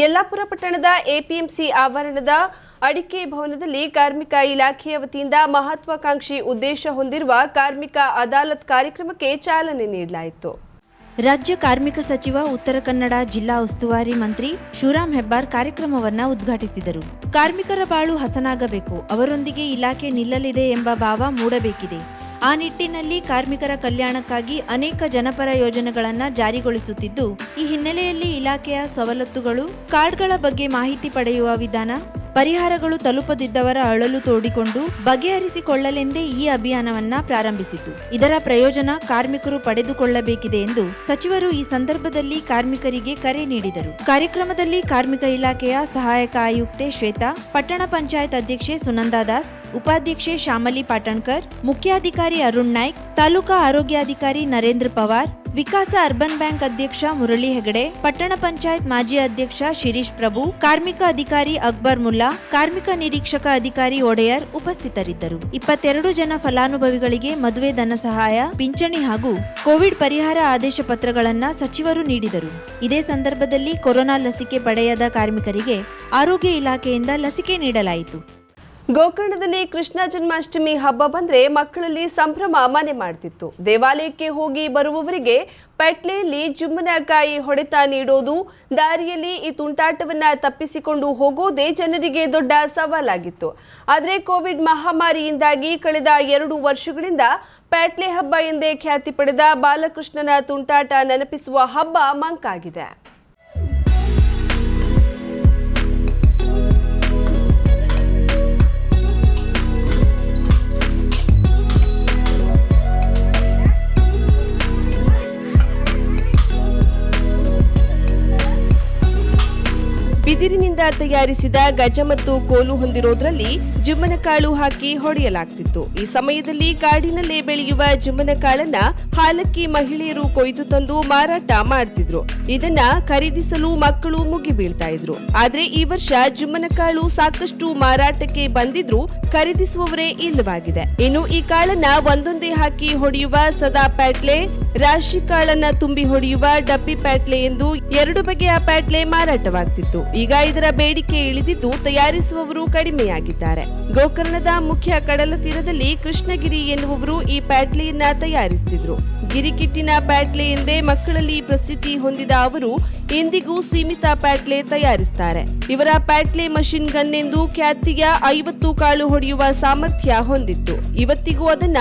ಯಲ್ಲಾಪುರ ಪಟ್ಟಣದ ಎಪಿಎಂಸಿ ಆವರಣದ ಅಡಿಕೆ ಭವನದಲ್ಲಿ ಕಾರ್ಮಿಕ ಇಲಾಖೆಯ ವತಿಯಿಂದ ಮಹತ್ವಾಕಾಂಕ್ಷಿ ಉದ್ದೇಶ ಹೊಂದಿರುವ ಕಾರ್ಮಿಕ ಅದಾಲತ್ ಕಾರ್ಯಕ್ರಮಕ್ಕೆ ಚಾಲನೆ ನೀಡಲಾಯಿತು. ರಾಜ್ಯ ಕಾರ್ಮಿಕ ಸಚಿವ, ಉತ್ತರ ಕನ್ನಡ ಜಿಲ್ಲಾ ಉಸ್ತುವಾರಿ ಮಂತ್ರಿ ಶಿವರಾಂ ಹೆಬ್ಬಾರ್ ಕಾರ್ಯಕ್ರಮವನ್ನು ಉದ್ಘಾಟಿಸಿದರು. ಕಾರ್ಮಿಕರ ಬಾಳು ಹಸನಾಗಬೇಕು, ಅವರೊಂದಿಗೆ ಇಲಾಖೆ ನಿಲ್ಲಲಿದೆ ಎಂಬ ಭಾವ ಮೂಡಬೇಕಿದೆ. ಆ ನಿಟ್ಟಿನಲ್ಲಿ ಕಾರ್ಮಿಕರ ಕಲ್ಯಾಣಕ್ಕಾಗಿ ಅನೇಕ ಜನಪರ ಯೋಜನೆಗಳನ್ನು ಜಾರಿಗೊಳಿಸುತ್ತಿದ್ದು, ಈ ಹಿನ್ನೆಲೆಯಲ್ಲಿ ಇಲಾಖೆಯ ಸವಲತ್ತುಗಳು, ಕಾರ್ಡ್ಗಳ ಬಗ್ಗೆ ಮಾಹಿತಿ ಪಡೆಯುವ ವಿಧಾನ ಪರಿಹಾರಗಳು ತಲುಪದಿದ್ದವರ ಅಳಲು ತೋಡಿಕೊಂಡು ಬಗೆಹರಿಸಿಕೊಳ್ಳಲೆಂದೇ ಈ ಅಭಿಯಾನವನ್ನ ಪ್ರಾರಂಭಿಸಿತು. ಇದರ ಪ್ರಯೋಜನ ಕಾರ್ಮಿಕರು ಪಡೆದುಕೊಳ್ಳಬೇಕಿದೆ ಎಂದು ಸಚಿವರು ಈ ಸಂದರ್ಭದಲ್ಲಿ ಕಾರ್ಮಿಕರಿಗೆ ಕರೆ ನೀಡಿದರು. ಕಾರ್ಯಕ್ರಮದಲ್ಲಿ ಕಾರ್ಮಿಕ ಇಲಾಖೆಯ ಸಹಾಯಕ ಆಯುಕ್ತೆ ಶ್ವೇತಾ, ಪಟ್ಟಣ ಪಂಚಾಯತ್ ಅಧ್ಯಕ್ಷೆ ಸುನಂದಾ ದಾಸ್, ಉಪಾಧ್ಯಕ್ಷೆ ಶ್ಯಾಮಲಿ ಪಾಟಣ್ಕರ್, ಮುಖ್ಯಾಧಿಕಾರಿ ಅರುಣ್ ನಾಯ್ಕ್, ತಾಲೂಕಾ ಆರೋಗ್ಯಾಧಿಕಾರಿ ನರೇಂದ್ರ ಪವಾರ್ ವಿಕಾಸ ಅರ್ಬನ್ ಬ್ಯಾಂಕ್ ಅಧ್ಯಕ್ಷ ಮುರಳಿ ಹೆಗಡೆ, ಪಟ್ಟಣ ಪಂಚಾಯತ್ ಮಾಜಿ ಅಧ್ಯಕ್ಷ ಶಿರೀಶ್ ಪ್ರಭು, ಕಾರ್ಮಿಕ ಅಧಿಕಾರಿ ಅಕ್ಬರ್ ಮುಲ್ಲಾ, ಕಾರ್ಮಿಕ ನಿರೀಕ್ಷಕ ಅಧಿಕಾರಿ ಒಡೆಯರ್ ಉಪಸ್ಥಿತರಿದ್ದರು. ಇಪ್ಪತ್ತೆರಡು ಜನ ಫಲಾನುಭವಿಗಳಿಗೆ ಮದುವೆ ಧನ ಸಹಾಯ, ಪಿಂಚಣಿ ಹಾಗೂ ಕೋವಿಡ್ ಪರಿಹಾರ ಆದೇಶ ಪತ್ರಗಳನ್ನು ಸಚಿವರು ನೀಡಿದರು. ಇದೇ ಸಂದರ್ಭದಲ್ಲಿ ಕೊರೋನಾ ಲಸಿಕೆ ಪಡೆಯದ ಕಾರ್ಮಿಕರಿಗೆ ಆರೋಗ್ಯ ಇಲಾಖೆಯಿಂದ ಲಸಿಕೆ ನೀಡಲಾಯಿತು. ಗೋಕರ್ಣದಲ್ಲಿ ಕೃಷ್ಣ ಜನ್ಮಾಷ್ಟಮಿ ಹಬ್ಬ ಬಂದ್ರೆ ಮಕ್ಕಳಲ್ಲಿ ಸಂಭ್ರಮ ಮನೆ ಮಾಡ್ತಿತ್ತು. ದೇವಾಲಯಕ್ಕೆ ಹೋಗಿ ಬರುವವರಿಗೆ ಪೆಟ್ಲೆಯಲ್ಲಿ ಜುಮ್ಮನಕಾಯಿ ಹೊಡೆತ ನೀಡೋದು, ದಾರಿಯಲ್ಲಿ ಈ ತುಂಟಾಟವನ್ನ ತಪ್ಪಿಸಿಕೊಂಡು ಹೋಗೋದೇ ಜನರಿಗೆ ದೊಡ್ಡ ಸವಾಲಾಗಿತ್ತು. ಆದರೆ ಕೋವಿಡ್ ಮಹಾಮಾರಿಯಿಂದಾಗಿ ಕಳೆದ ಎರಡು ವರ್ಷಗಳಿಂದ ಪ್ಯಾಟ್ಲೆ ಹಬ್ಬ ಎಂದೇ ಖ್ಯಾತಿ ಪಡೆದ ಬಾಲಕೃಷ್ಣನ ತುಂಟಾಟ ನೆನಪಿಸುವ ಹಬ್ಬ ಮಂಕಾಗಿದೆ. ತಯಾರಿಸಿದ ಗಜ ಮತ್ತು ಕೋಲು ಹೊಂದಿರೋದ್ರಲ್ಲಿ ಜುಮ್ಮನಕಾಳು ಹಾಕಿ ಹೊಡೆಯಲಾಗ್ತಿತ್ತು. ಈ ಸಮಯದಲ್ಲಿ ಕಾಡಿನಲ್ಲೇ ಬೆಳೆಯುವ ಜುಮ್ಮನಕಾಳನ್ನ ಹಾಲಕ್ಕಿ ಮಹಿಳೆಯರು ಕೊಯ್ದು ತಂದು ಮಾರಾಟ ಮಾಡ್ತಿದ್ರು. ಇದನ್ನ ಖರೀದಿಸಲು ಮಕ್ಕಳು ಮುಗಿ ಬೀಳ್ತಾ ಇದ್ರು. ಆದ್ರೆ ಈ ವರ್ಷ ಜುಮ್ಮನಕಾಳು ಸಾಕಷ್ಟು ಮಾರಾಟಕ್ಕೆ ಬಂದಿದ್ರು ಖರೀದಿಸುವವರೇ ಇಲ್ಲವಾಗಿದೆ. ಇನ್ನು ಈ ಕಾಳನ್ನ ಒಂದೊಂದೇ ಹಾಕಿ ಹೊಡೆಯುವ ಸದಾ ಪ್ಯಾಟ್ಲೆ ರಾಶಿ ಕಾಳನ್ನ ತುಂಬಿ ಹೊಡೆಯುವ ಡಬ್ಬಿ ಪ್ಯಾಟ್ಲೆ ಎಂದು ಎರಡು ಬಗೆಯ ಪ್ಯಾಟ್ಲೆ ಮಾರಾಟವಾಗ್ತಿತ್ತು. ಈಗ ಇದರ ಬೇಡಿಕೆ ಇಳಿದಿದ್ದು ತಯಾರಿಸುವವರು ಕಡಿಮೆಯಾಗಿದ್ದಾರೆ. ಗೋಕರ್ಣದ ಮುಖ್ಯ ಕಡಲ ತೀರದಲ್ಲಿ ಕೃಷ್ಣಗಿರಿ ಎನ್ನುವವರು ಈ ಪ್ಯಾಟ್ಲೆಯನ್ನ ತಯಾರಿಸುತ್ತಿದ್ರು ಗಿರಿಕಿಟ್ಟಿನ ಪ್ಯಾಟ್ಲೆ ಎಂದೇ ಮಕ್ಕಳಲ್ಲಿ ಪ್ರಸಿದ್ಧಿ ಹೊಂದಿದ ಅವರು ಇಂದಿಗೂ ಸೀಮಿತ ಪ್ಯಾಟ್ಲೆ ತಯಾರಿಸುತ್ತಾರೆ ಇವರ ಪ್ಯಾಟ್ಲೆ ಮಷಿನ್ ಗನ್ ಎಂದು ಖ್ಯಾತಿಯ ಐವತ್ತು ಕಾಳು ಹೊಡೆಯುವ ಸಾಮರ್ಥ್ಯ ಹೊಂದಿತ್ತು. ಇವತ್ತಿಗೂ ಅದನ್ನ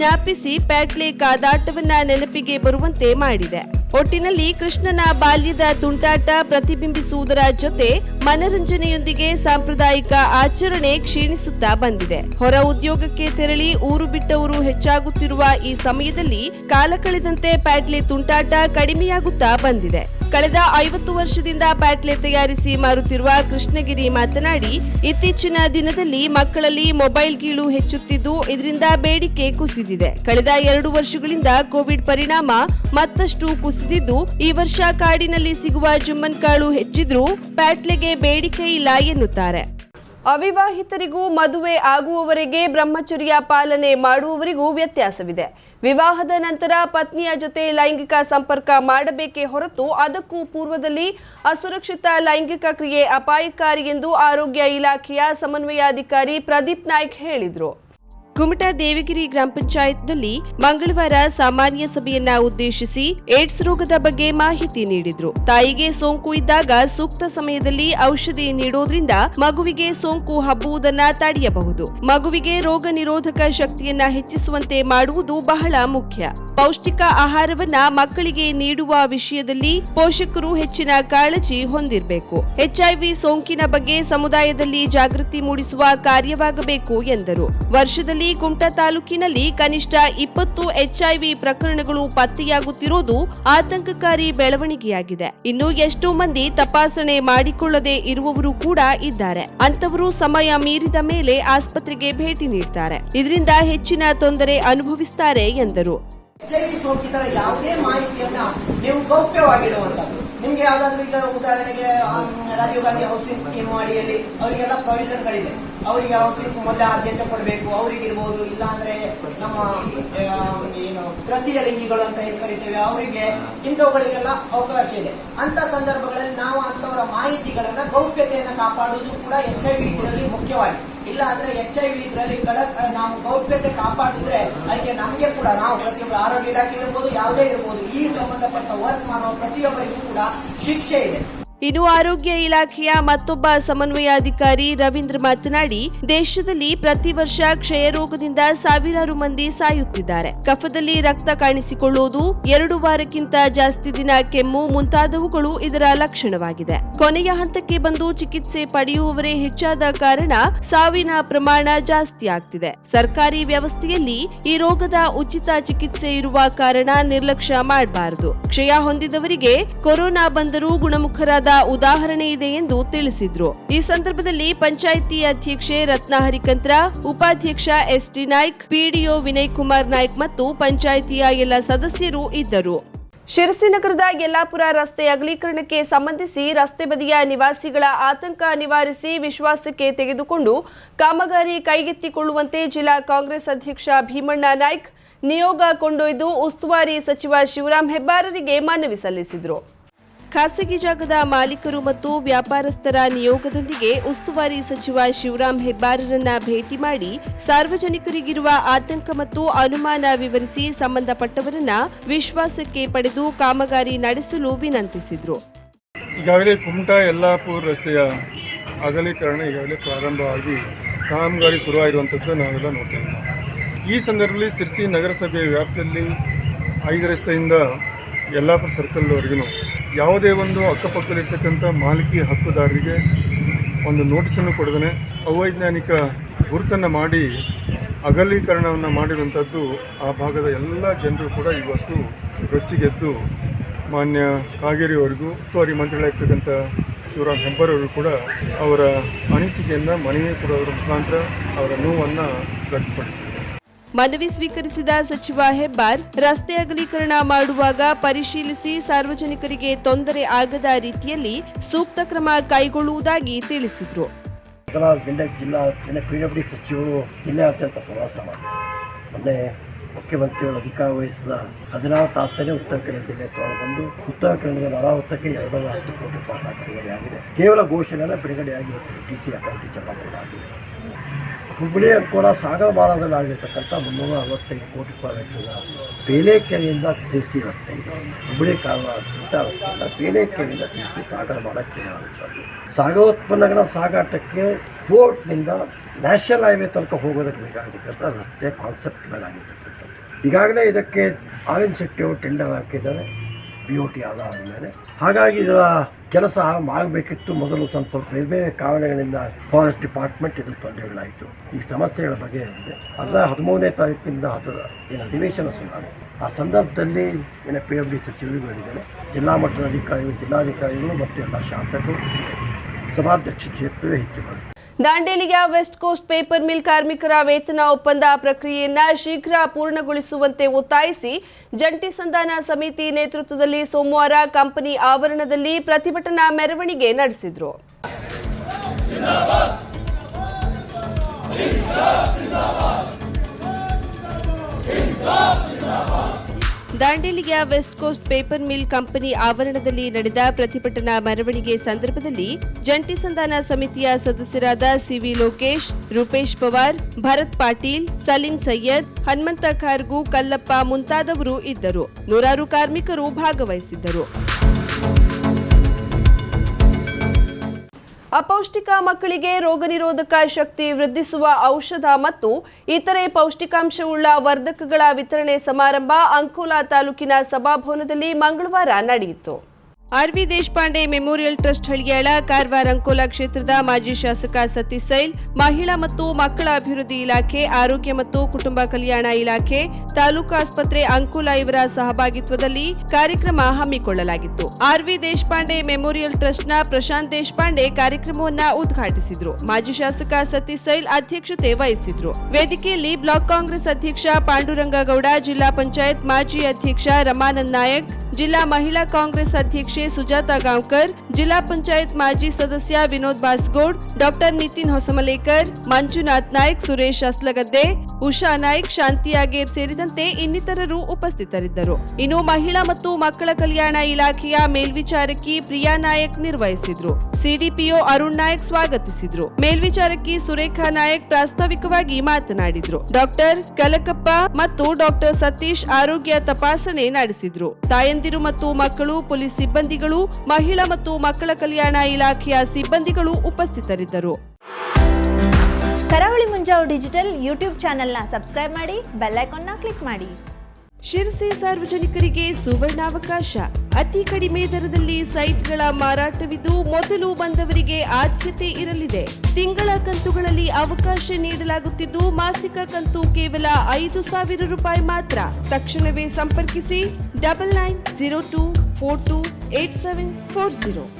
ಜ್ಞಾಪಿಸಿ ಪ್ಯಾಟ್ಲೆ ಕಾದಾಟವನ್ನ ನೆನಪಿಗೆ ಬರುವಂತೆ ಮಾಡಿದೆ. ಒಟ್ಟಿನಲ್ಲಿ ಕೃಷ್ಣನ ಬಾಲ್ಯದ ತುಂಟಾಟ ಪ್ರತಿಬಿಂಬಿಸುವುದರ ಜೊತೆ ಮನರಂಜನೆಯೊಂದಿಗೆ ಸಾಂಪ್ರದಾಯಿಕ ಆಚರಣೆ ಕ್ಷೀಣಿಸುತ್ತಾ ಬಂದಿದೆ. ಹೊರ ಉದ್ಯೋಗಕ್ಕೆ ತೆರಳಿ ಊರು ಬಿಟ್ಟವರು ಹೆಚ್ಚಾಗುತ್ತಿರುವ ಈ ಸಮಯದಲ್ಲಿ ಕಾಲ ಕಳೆದಂತೆ ಪ್ಯಾಟ್ಲೆ ತುಂಟಾಟ ಕಡಿಮೆಯಾಗುತ್ತಾ ಬಂದಿದೆ. ಕಳೆದ ಐವತ್ತು ವರ್ಷದಿಂದ ಪ್ಯಾಟ್ಲೆ ತಯಾರಿಸಿ ಮಾರುತ್ತಿರುವ ಕೃಷ್ಣಗಿರಿ ಮಾತನಾಡಿ, ಇತ್ತೀಚಿನ ದಿನದಲ್ಲಿ ಮಕ್ಕಳಲ್ಲಿ ಮೊಬೈಲ್ ಗೀಳು ಹೆಚ್ಚುತ್ತಿದ್ದು, ಇದರಿಂದ ಬೇಡಿಕೆ ಕುಸಿದಿದೆ. ಕಳೆದ ಎರಡು ವರ್ಷಗಳಿಂದ ಕೋವಿಡ್ ಪರಿಣಾಮ ಮತ್ತಷ್ಟು ಕುಸಿದಿದ್ದು, ಈ ವರ್ಷ ಕಾಡಿನಲ್ಲಿ ಸಿಗುವ ಜುಮ್ಮನ್ ಕಾಳು ಹೆಚ್ಚಿದ್ರೂ ಪ್ಯಾಟ್ಲೆಗೆ ಬೇಡಿಕೆ ಇಲ್ಲ ಎನ್ನುತ್ತಾರೆ. ಅವಿವಾಹಿತರಿಗೂ ಮದುವೆ ಆಗುವವರೆಗೆ ಬ್ರಹ್ಮಚರ್ಯ ಪಾಲನೆ ಮಾಡುವವರಿಗೂ ವ್ಯತ್ಯಾಸವಿದೆ. ವಿವಾಹದ ನಂತರ ಪತ್ನಿಯ ಜೊತೆ ಲೈಂಗಿಕ ಸಂಪರ್ಕ ಮಾಡಬೇಕೇ ಹೊರತು ಅದಕ್ಕೂ ಪೂರ್ವದಲ್ಲಿ ಅಸುರಕ್ಷಿತ ಲೈಂಗಿಕ ಕ್ರಿಯೆ ಅಪಾಯಕಾರಿ ಎಂದು ಆರೋಗ್ಯ ಇಲಾಖೆಯ ಸಮನ್ವಯಾಧಿಕಾರಿ ಪ್ರದೀಪ್ ನಾಯ್ಕ್ ಹೇಳಿದರು. ಕುಮಟಾ ದೇವಗಿರಿ ಗ್ರಾಮ ಪಂಚಾಯತ್ನಲ್ಲಿ ಮಂಗಳವಾರ ಸಾಮಾನ್ಯ ಸಭೆಯನ್ನ ಉದ್ದೇಶಿಸಿ ಏಡ್ಸ್ ರೋಗದ ಬಗ್ಗೆ ಮಾಹಿತಿ ನೀಡಿದ್ರು. ತಾಯಿಗೆ ಸೋಂಕು ಇದ್ದಾಗ ಸೂಕ್ತ ಸಮಯದಲ್ಲಿ ಔಷಧಿ ನೀಡೋದ್ರಿಂದ ಮಗುವಿಗೆ ಸೋಂಕು ಹಬ್ಬುವುದನ್ನ ತಡೆಯಬಹುದು. ಮಗುವಿಗೆ ರೋಗ ನಿರೋಧಕ ಶಕ್ತಿಯನ್ನ ಹೆಚ್ಚಿಸುವಂತೆ ಮಾಡುವುದು ಬಹಳ ಮುಖ್ಯ. ಪೌಷ್ಟಿಕ ಆಹಾರವನ್ನ ಮಕ್ಕಳಿಗೆ ನೀಡುವ ವಿಷಯದಲ್ಲಿ ಪೋಷಕರು ಹೆಚ್ಚಿನ ಕಾಳಜಿ ಹೊಂದಿರಬೇಕು. ಎಚ್ಐವಿ ಸೋಂಕಿನ ಬಗ್ಗೆ ಸಮುದಾಯದಲ್ಲಿ ಜಾಗೃತಿ ಮೂಡಿಸುವ ಕಾರ್ಯವಾಗಬೇಕು ಎಂದರು. ವರ್ಷದಲ್ಲಿ ಕುಮಟಾ ತಾಲೂಕಿನಲ್ಲಿ ಕನಿಷ್ಠ ಇಪ್ಪತ್ತು ಎಚ್ಐವಿ ಪ್ರಕರಣಗಳು ಪತ್ತೆಯಾಗುತ್ತಿರುವುದು ಆತಂಕಕಾರಿ ಬೆಳವಣಿಗೆಯಾಗಿದೆ. ಇನ್ನು ಎಷ್ಟೋ ಮಂದಿ ತಪಾಸಣೆ ಮಾಡಿಕೊಳ್ಳದೆ ಇರುವವರು ಕೂಡ ಇದ್ದಾರೆ. ಅಂತವರು ಸಮಯ ಮೀರಿದ ಮೇಲೆ ಆಸ್ಪತ್ರೆಗೆ ಭೇಟಿ ನೀಡುತ್ತಾರೆ ಇದರಿಂದ ಹೆಚ್ಚಿನ ತೊಂದರೆ ಅನುಭವಿಸುತ್ತಾರೆ ಎಂದರು. ಎಚ್ಐವಿ ಸೋಂಕಿತರ ಯಾವುದೇ ಮಾಹಿತಿಯನ್ನ ನೀವು ಗೌಪ್ಯವಾಗಿಡುವಂತದ್ದು ನಿಮ್ಗೆ ಯಾವ್ದಾದ್ರು ಈಗ ಉದಾಹರಣೆಗೆ ರಾಜೀವ್ ಗಾಂಧಿ ಹೌಸಿಂಗ್ ಸ್ಕೀಮ್ ಅಡಿಯಲ್ಲಿ ಅವರಿಗೆಲ್ಲ ಪ್ರೊವಿಷನ್ಗಳಿದೆ ಅವರಿಗೆ ಹೌಸಿಂಗ್ ಮೊದಲೇ ಆದ್ಯತೆ ಕೊಡಬೇಕು ಅವರಿಗಿರ್ಬೋದು ಇಲ್ಲ ಅಂದ್ರೆ ನಮ್ಮ ಏನು ತೃತೀಯ ಲಿಂಗಿಗಳು ಅಂತ ಏನ್ ಕರಿತೇವೆ ಅವರಿಗೆ ಇಂಥವುಗಳಿಗೆಲ್ಲ ಅವಕಾಶ ಇದೆ. ಅಂತ ಸಂದರ್ಭಗಳಲ್ಲಿ ನಾವು ಅಂತವರ ಮಾಹಿತಿಗಳನ್ನ ಗೌಪ್ಯತೆಯನ್ನ ಕಾಪಾಡುವುದು ಕೂಡ ಎಚ್ ಐ ವಿ ಇದರಲ್ಲಿ ಮುಖ್ಯವಾಗಿ ಇಲ್ಲ ಅಂದ್ರೆ ಎಚ್ ಐ ವಿ ಇದರಲ್ಲಿ ನಾವು ಗೌಪ್ಯತೆ ಕಾಪಾಡಿದ್ರೆ ಅದಕ್ಕೆ ನಮಗೆ ಕೂಡ, ನಾವು ಪ್ರತಿಯೊಬ್ಬರು ಆರೋಗ್ಯ ಇಲಾಖೆ ಇರ್ಬೋದು, ಯಾವುದೇ ಇರ್ಬೋದು, ಈ ಸಂಬಂಧಪಟ್ಟ ವರ್ಕ್ ಮಾಡುವ ಪ್ರತಿಯೊಬ್ಬರಿಗೂ ಕೂಡ ಶಿಕ್ಷೆ ಇದೆ. ಇನ್ನು ಆರೋಗ್ಯ ಇಲಾಖೆಯ ಮತ್ತೊಬ್ಬ ಸಮನ್ವಯಾಧಿಕಾರಿ ರವೀಂದ್ರ ಮಾತನಾಡಿ, ದೇಶದಲ್ಲಿ ಪ್ರತಿ ವರ್ಷ ಕ್ಷಯ ರೋಗದಿಂದ ಸಾವಿರಾರು ಮಂದಿ ಸಾಯುತ್ತಿದ್ದಾರೆ. ಕಫದಲ್ಲಿ ರಕ್ತ ಕಾಣಿಸಿಕೊಳ್ಳುವುದು ಎರಡು ವಾರಕ್ಕಿಂತ ಜಾಸ್ತಿ ದಿನ ಕೆಮ್ಮು ಮುಂತಾದವುಗಳು ಇದರ ಲಕ್ಷಣವಾಗಿದೆ. ಕೊನೆಯ ಹಂತಕ್ಕೆ ಬಂದು ಚಿಕಿತ್ಸೆ ಪಡೆಯುವವರೇ ಹೆಚ್ಚಾದ ಕಾರಣ ಸಾವಿನ ಪ್ರಮಾಣ ಜಾಸ್ತಿ ಆಗ್ತಿದೆ. ಸರ್ಕಾರಿ ವ್ಯವಸ್ಥೆಯಲ್ಲಿ ಈ ರೋಗದ ಉಚಿತ ಚಿಕಿತ್ಸೆ ಇರುವ ಕಾರಣ ನಿರ್ಲಕ್ಷ್ಯ ಮಾಡಬಾರದು. ಕ್ಷಯ ಹೊಂದಿದವರಿಗೆ ಕೊರೋನಾ ಬಂದರೂ ಗುಣಮುಖರಾದ ಉದಾಹರಣೆ ಇದೆ ಎಂದು ತಿಳಿಸಿದ್ರು. ಈ ಸಂದರ್ಭದಲ್ಲಿ ಪಂಚಾಯಿತಿ ಅಧ್ಯಕ್ಷೆ ರತ್ನ ಹರಿಕಂತ್ರ, ಉಪಾಧ್ಯಕ್ಷ ಎಸ್ಟಿ ನಾಯ್ಕ್, ಪಿಡಿಒ ವಿನಯ್ ಕುಮಾರ್ ನಾಯ್ಕ್ ಮತ್ತು ಪಂಚಾಯಿತಿಯ ಎಲ್ಲ ಸದಸ್ಯರು ಇದ್ದರು. ಶಿರಸಿ ನಗರದ ಯಲ್ಲಾಪುರ ರಸ್ತೆ ಅಗಲೀಕರಣಕ್ಕೆ ಸಂಬಂಧಿಸಿ ರಸ್ತೆ ಬದಿಯ ನಿವಾಸಿಗಳ ಆತಂಕ ನಿವಾರಿಸಿ ವಿಶ್ವಾಸಕ್ಕೆ ತೆಗೆದುಕೊಂಡು ಕಾಮಗಾರಿ ಕೈಗೆತ್ತಿಕೊಳ್ಳುವಂತೆ ಜಿಲ್ಲಾ ಕಾಂಗ್ರೆಸ್ ಅಧ್ಯಕ್ಷ ಭೀಮಣ್ಣ ನಾಯ್ಕ್ ನಿಯೋಗ ಕೊಂಡೊಯ್ದು ಉಸ್ತುವಾರಿ ಸಚಿವ ಶಿವರಾಂ ಹೆಬ್ಬಾರರಿಗೆ ಮನವಿ ಸಲ್ಲಿಸಿದರು. ಖಾಸಗಿ ಜಾಗದ ಮಾಲೀಕರು ಮತ್ತು ವ್ಯಾಪಾರಸ್ಥರ ನಿಯೋಗದೊಂದಿಗೆ ಉಸ್ತುವಾರಿ ಸಚಿವ ಶಿವರಾಂ ಹೆಬ್ಬಾರರನ್ನ ಭೇಟಿ ಮಾಡಿ ಸಾರ್ವಜನಿಕರಿಗಿರುವ ಆತಂಕ ಮತ್ತು ಅನುಮಾನ ವಿವರಿಸಿ ಸಂಬಂಧಪಟ್ಟವರನ್ನ ವಿಶ್ವಾಸಕ್ಕೆ ಪಡೆದು ಕಾಮಗಾರಿ ನಡೆಸಲು ವಿನಂತಿಸಿದ್ರು. ಈಗಾಗಲೇ ಕುಮಟಾ ಯಲ್ಲಾಪುರ ರಸ್ತೆಯ ಅಗಲೀಕರಣ ಈಗಾಗಲೇ ಪ್ರಾರಂಭವಾಗಿ ಕಾಮಗಾರಿ ಶುರುವಾಗಿರುವಂಥದ್ದು ನಾವೆಲ್ಲ ನೋಡ್ತೇವೆ ಈ ಸಂದರ್ಭದಲ್ಲಿ ಸಿರ್ಸಿ ನಗರಸಭೆಯ ವ್ಯಾಪ್ತಿಯಲ್ಲಿ ಐದು ರಸ್ತೆಯಿಂದ ಯಲ್ಲಾಪುರ ಸರ್ಕಲ್ವರೆಗೂ ಯಾವುದೇ ಒಂದು ಅಕ್ಕಪಕ್ಕದಲ್ಲಿರ್ತಕ್ಕಂಥ ಮಾಲಿಕಿ ಹಕ್ಕುದಾರರಿಗೆ ಒಂದು ನೋಟಿಸನ್ನು ಕೊಡದೇ ಅವೈಜ್ಞಾನಿಕ ಗುರುತನ್ನು ಮಾಡಿ ಅಗಲೀಕರಣವನ್ನು ಮಾಡಿರುವಂಥದ್ದು ಆ ಭಾಗದ ಎಲ್ಲ ಜನರು ಕೂಡ ಇವತ್ತು ರೊಚ್ಚಿಗೆದ್ದು ಮಾನ್ಯ ಕಾಗೇರಿಯವರಿಗೂ ಉಸ್ತುವಾರಿ ಮಂತ್ರಿಗಳಾಗಿರ್ತಕ್ಕಂಥ ಶಿವರಾಮ್ ಹೆಬ್ಬಾರವರು ಕೂಡ ಅವರ ಅನಿಸಿಕೆಯನ್ನು ಮನೆಯೇ ಕೂಡ ಅವರ ಮುಖಾಂತರ ಅವರ ನೋವನ್ನು ವ್ಯಕ್ತಪಡಿಸಿದ್ದಾರೆ ಮನವಿ ಸ್ವೀಕರಿಸಿದ ಸಚಿವ ಹೆಬ್ಬಾರ್, ರಸ್ತೆ ಅಗಲೀಕರಣ ಮಾಡುವಾಗ ಪರಿಶೀಲಿಸಿ ಸಾರ್ವಜನಿಕರಿಗೆ ತೊಂದರೆ ಆಗದ ರೀತಿಯಲ್ಲಿ ಸೂಕ್ತ ಕ್ರಮ ಕೈಗೊಳ್ಳುವುದಾಗಿ ತಿಳಿಸಿದರು. ಜಿಲ್ಲೆ ಡಿ ಸಚಿವರು ಜಿಲ್ಲೆಯಾದ್ಯಂತ ಪ್ರವಾಸ ಮಾಡಿದರು. ಮುಖ್ಯಮಂತ್ರಿಗಳು ಅಧಿಕಾರ ವಹಿಸಿದ ಹದಿನಾರು ತಾಸಲ್ಲೇ ಉತ್ತರ ಕನ್ನಡ ಜಿಲ್ಲೆ ತೊಗೊಂಡು ಉತ್ತರ ಕನ್ನಡದ ಅನಾಹುತಕ್ಕೆ ಎರಡು ಹತ್ತು ಕೋಟಿ ರೂಪಾಯಿ ಬಿಡುಗಡೆಯಾಗಿದೆ. ಕೇವಲ ಘೋಷಣೆ ಬಿಡುಗಡೆಯಾಗಿ ಡಿ ಸಿ ಅಕೌಂಟಿಗೆ ಜಮಾ ಆಗಿದೆ ಹುಬ್ಬಳ್ಳಿ ಅಂಕೋಲ ಸಾಗರ ಭಾಗದಲ್ಲಿ ಆಗಿರ್ತಕ್ಕಂಥ ಮುನ್ನೂರ ಅರವತ್ತೈದು ಕೋಟಿ ರೂಪಾಯಿ ವೆಚ್ಚದ ಬೇಲೇಕೆರೆಯಿಂದ ಸಿರ್ಸಿ ರಸ್ತೆ ಇದೆ. ಹುಬ್ಬಳ್ಳಿ ಇಂಥ ರಸ್ತೆಯಿಂದ ಬೇಲೇಕೆರೆಯಿಂದ ಸಿರ್ಸಿ ಸಾಗರ ಮಾಡಕ್ಕೆ ಆಗುತ್ತದೆ ಸಾಗರೋತ್ಪನ್ನಗಳ ಸಾಗಾಟಕ್ಕೆ ಪೋರ್ಟ್ನಿಂದ ನ್ಯಾಷನಲ್ ಹೈವೇ ತನಕ ಹೋಗೋದಕ್ಕೆ ಬೇಕಾಗಿರ್ತಕ್ಕಂಥ ರಸ್ತೆ ಕಾನ್ಸೆಪ್ಟ್ ಈಗಾಗಲೇ ಇದಕ್ಕೆ ಆರ್ ಶೆಟ್ಟಿ ಶೆಟ್ಟಿಯವರು ಟೆಂಡರ್ ಹಾಕಿದ್ದಾರೆ. ಬಿ ಒ ಟಿ ಮೇಲೆ ಹಾಗಾಗಿ ಇದರ ಕೆಲಸ ಆಗಬೇಕಿತ್ತು ಮೊದಲು ಸ್ವಲ್ಪ ಬೇರೆ ಬೇರೆ ಕಾರಣಗಳಿಂದ ಫಾರೆಸ್ಟ್ ಡಿಪಾರ್ಟ್ಮೆಂಟ್ ಇದ್ರ ತೊಂದರೆಗಳಾಯಿತು. ಈ ಸಮಸ್ಯೆಗಳ ಬಗ್ಗೆ ಇದೆ ಅದರ ಹದಿಮೂರನೇ ತಾರೀಕಿಂದ ಅದರ ಏನು ಅಧಿವೇಶನ ಸುಮಾರು. ಆ ಸಂದರ್ಭದಲ್ಲಿ ಏನು ಪಿ ಎಫ್ ಡಿ ಸಚಿವರಿಗೂ ಹೇಳಿದ್ದಾರೆ ಜಿಲ್ಲಾ ಮಟ್ಟದ ಅಧಿಕಾರಿಗಳು, ಜಿಲ್ಲಾಧಿಕಾರಿಗಳು ಮತ್ತು ಎಲ್ಲ ಶಾಸಕರು, ಸಭಾಧ್ಯಕ್ಷ ಕ್ಷೇತ್ರವೇ ಹೆಚ್ಚು ಬರುತ್ತೆ ದಾಂಡೇಲಿಯ ವೆಸ್ಟ್ ಕೋಸ್ಟ್ ಪೇಪರ್ ಮಿಲ್ ಕಾರ್ಮಿಕರ ವೇತನ ಒಪ್ಪಂದ ಪ್ರಕ್ರಿಯೆಯನ್ನ ಶೀಘ್ರ ಪೂರ್ಣಗೊಳಿಸುವಂತೆ ಒತ್ತಾಯಿಸಿ ಜಂಟಿ ಸಂಧಾನ ಸಮಿತಿ ನೇತೃತ್ವದಲ್ಲಿ ಸೋಮವಾರ ಕಂಪನಿ ಆವರಣದಲ್ಲಿ ಪ್ರತಿಭಟನಾ ಮೆರವಣಿಗೆ ನಡೆಸಿದ್ರು. ದಾಂಡೇಲಿಯ west coast paper mill company ಆವರಣದಲ್ಲಿ ನಡೆದ ಪ್ರತಿಭಟನಾ ಮೆರವಣಿಗೆ ಸಂದರ್ಭದಲ್ಲಿ ಜಂಟಿ ಸಂಧಾನ ಸಮಿತಿಯ ಸದಸ್ಯರಾದ ಸಿವಿ ಲೋಕೇಶ್, ರೂಪೇಶ್ ಪವಾರ್, ಭರತ್ ಪಾಟೀಲ್, ಸಲೀಂ ಸೈಯದ್, ಹನುಮಂತ ಖಾರ್ಗು, ಕಲ್ಲಪ್ಪ ಮುಂತಾದವರು ಇದ್ದರು. ನೂರಾರು ಕಾರ್ಮಿಕರು ಭಾಗವಹಿಸಿದ್ದರು. ಅಪೌಷ್ಟಿಕ ಮಕ್ಕಳಿಗೆ ರೋಗ ನಿರೋಧಕ ಶಕ್ತಿ ವೃದ್ಧಿಸುವ ಔಷಧ ಮತ್ತು ಇತರೆ ಪೌಷ್ಟಿಕಾಂಶವುಳ್ಳ ವರ್ಧಕಗಳ ವಿತರಣೆ ಸಮಾರಂಭ ಅಂಕೋಲಾ ತಾಲೂಕಿನ ಸಭಾಭವನದಲ್ಲಿ ಮಂಗಳವಾರ ನಡೆಯಿತು. RV Deshpande memorial trust Haliyal, Karwar Ankola ಕ್ಷೇತ್ರದ ಮಾಜಿ ಶಾಸಕ ಸತೀಶ್ ಸೈಲ್, ಮಹಿಳಾ ಮತ್ತು ಮಕ್ಕಳ ಅಭಿವೃದ್ಧಿ ಇಲಾಖೆ, ಆರೋಗ್ಯ ಮತ್ತು ಕುಟುಂಬ ಕಲ್ಯಾಣ ಇಲಾಖೆ, ತಾಲೂಕು ಆಸ್ಪತ್ರೆ ಅಂಕೋಲಾ ಇವರ ಸಹಭಾಗಿತ್ವದಲ್ಲಿ ಕಾರ್ಯಕ್ರಮ ಹಮ್ಮಿಕೊಳ್ಳಲಾಗಿತ್ತು. ಆರ್ವಿ ದೇಶಪಾಂಡೆ ಮೆಮೋರಿಯಲ್ ಟ್ರಸ್ಟ್ನ ಪ್ರಶಾಂತ್ ದೇಶಪಾಂಡೆ ಕಾರ್ಯಕ್ರಮವನ್ನು ಉದ್ಘಾಟಿಸಿದರು. ಮಾಜಿ ಶಾಸಕ ಸತೀಶ್ ಸೈಲ್ ಅಧ್ಯಕ್ಷತೆ ವಹಿಸಿದ್ರು. ವೇದಿಕೆಯಲ್ಲಿ ಬ್ಲಾಕ್ ಕಾಂಗ್ರೆಸ್ ಅಧ್ಯಕ್ಷ ಪಾಂಡುರಂಗ ಗೌಡ ಜಿಲ್ಲಾ ಪಂಚಾಯತ್ ಮಾಜಿ ಅಧ್ಯಕ್ಷ ರಮಾನಂದ್ ನಾಯಕ್ ಜಿಲ್ಲಾ ಮಹಿಳಾ ಕಾಂಗ್ರೆಸ್ ಅಧ್ಯಕ್ಷೆ ಸುಜಾತಾ ಗಾಂವ್ಕರ್, ಜಿಲ್ಲಾ ಪಂಚಾಯತ್ ಮಾಜಿ ಸದಸ್ಯ ವಿನೋದ್ ಬಾಸ್ಗೋಡ್, ಡಾಕ್ಟರ್ ನಿತಿನ್ ಹೊಸಮಲೇಕರ್, ಮಂಜುನಾಥ್ ನಾಯ್ಕ್, ಸುರೇಶ್ ಅಸ್ಲಗದ್ದೆ, ಉಷಾ ನಾಯ್ಕ್, ಶಾಂತಿ ಆಗೇರ್ ಸೇರಿದಂತೆ ಇನ್ನಿತರರು ಉಪಸ್ಥಿತರಿದ್ದರು. ಇನ್ನು ಮಹಿಳಾ ಮತ್ತು ಮಕ್ಕಳ ಕಲ್ಯಾಣ ಇಲಾಖೆಯ ಮೇಲ್ವಿಚಾರಕಿ ಪ್ರಿಯಾ ನಾಯಕ್ ನಿರ್ವಹಿಸಿದ್ರು. ಸಿಡಿಪಿಒ ಅರುಣ್ ನಾಯಕ್ ಸ್ವಾಗತಿಸಿದ್ರು. ಮೇಲ್ವಿಚಾರಕಿ ಸುರೇಖಾ ನಾಯಕ್ ಪ್ರಾಸ್ತಾವಿಕವಾಗಿ ಮಾತನಾಡಿದ್ರು. ಡಾಕ್ಟರ್ ಕಲಕಪ್ಪ ಮತ್ತು ಡಾಕ್ಟರ್ ಸತೀಶ್ ಆರೋಗ್ಯ ತಪಾಸಣೆ ನಡೆಸಿದ್ರು. ತಾಯಂದಿರು ಮತ್ತು ಮಕ್ಕಳು, ಪೊಲೀಸ್ ಸಿಬ್ಬಂದಿಗಳು, ಮಹಿಳಾ ಮತ್ತು ಮಕ್ಕಳ ಕಲ್ಯಾಣ ಇಲಾಖೆಯ ಸಿಬ್ಬಂದಿಗಳು ಉಪಸ್ಥಿತರಿದ್ದರು. ಕರಾವಳಿ ಮುಂಜಾವು ಡಿಜಿಟಲ್ ಯೂಟ್ಯೂಬ್ ಚಾನೆಲ್ನ ಸಬ್ಸ್ಕ್ರೈಬ್ ಮಾಡಿ ಬೆಲ್ಲೈಕಾನ್ನ ಕ್ಲಿಕ್ ಮಾಡಿ. ಶಿರಸಿ ಸಾರ್ವಜನಿಕರಿಗೆ ಸುವರ್ಣಾವಕಾಶ. ಅತಿ ಕಡಿಮೆ ದರದಲ್ಲಿ ಸೈಟ್ಗಳ ಮಾರಾಟವಿದ್ದು ಮೊದಲು ಬಂದವರಿಗೆ ಆದ್ಯತೆ ಇರಲಿದೆ. ತಿಂಗಳ ಕಂತುಗಳಲ್ಲಿ ಅವಕಾಶ ನೀಡಲಾಗುತ್ತಿದ್ದು ಮಾಸಿಕ ಕಂತು ಕೇವಲ ಐದು ಸಾವಿರ ರೂಪಾಯಿ ಮಾತ್ರ. ತಕ್ಷಣವೇ ಸಂಪರ್ಕಿಸಿ double nine zero two four two eight seven four zero.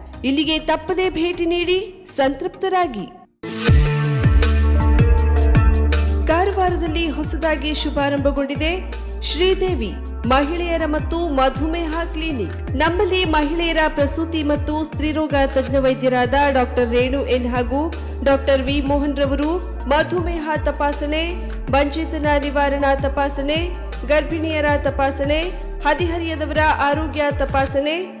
ಇಲ್ಲಿಗೆ ತಪ್ಪದೇ ಭೇಟಿ ನೀಡಿ ಸಂತೃಪ್ತರಾಗಿ. ಕಾರವಾರದಲ್ಲಿ ಹೊಸದಾಗಿ ಶುಭಾರಂಭಗೊಂಡಿದೆ ಶ್ರೀದೇವಿ, ಮಹಿಳೆಯರ ಮತ್ತು ಮಧುಮೇಹ ಕ್ಲಿನಿಕ್. ನಮ್ಮಲ್ಲಿ ಮಹಿಳೆಯರ ಪ್ರಸೂತಿ ಮತ್ತು ಸ್ತ್ರೀರೋಗ ತಜ್ಞ ವೈದ್ಯರಾದ ಡಾಕ್ಟರ್ ರೇಣು ಎನ್ ಹಾಗೂ ಡಾಕ್ಟರ್ ವಿ ಮೋಹನ್ ರವರು ಮಧುಮೇಹ ತಪಾಸಣೆ, ಬಂಚಿತನ ನಿವಾರಣಾ ತಪಾಸಣೆ, ಗರ್ಭಿಣಿಯರ ತಪಾಸಣೆ, ಹದಿಹರಿಯದವರ ಆರೋಗ್ಯ ತಪಾಸಣೆ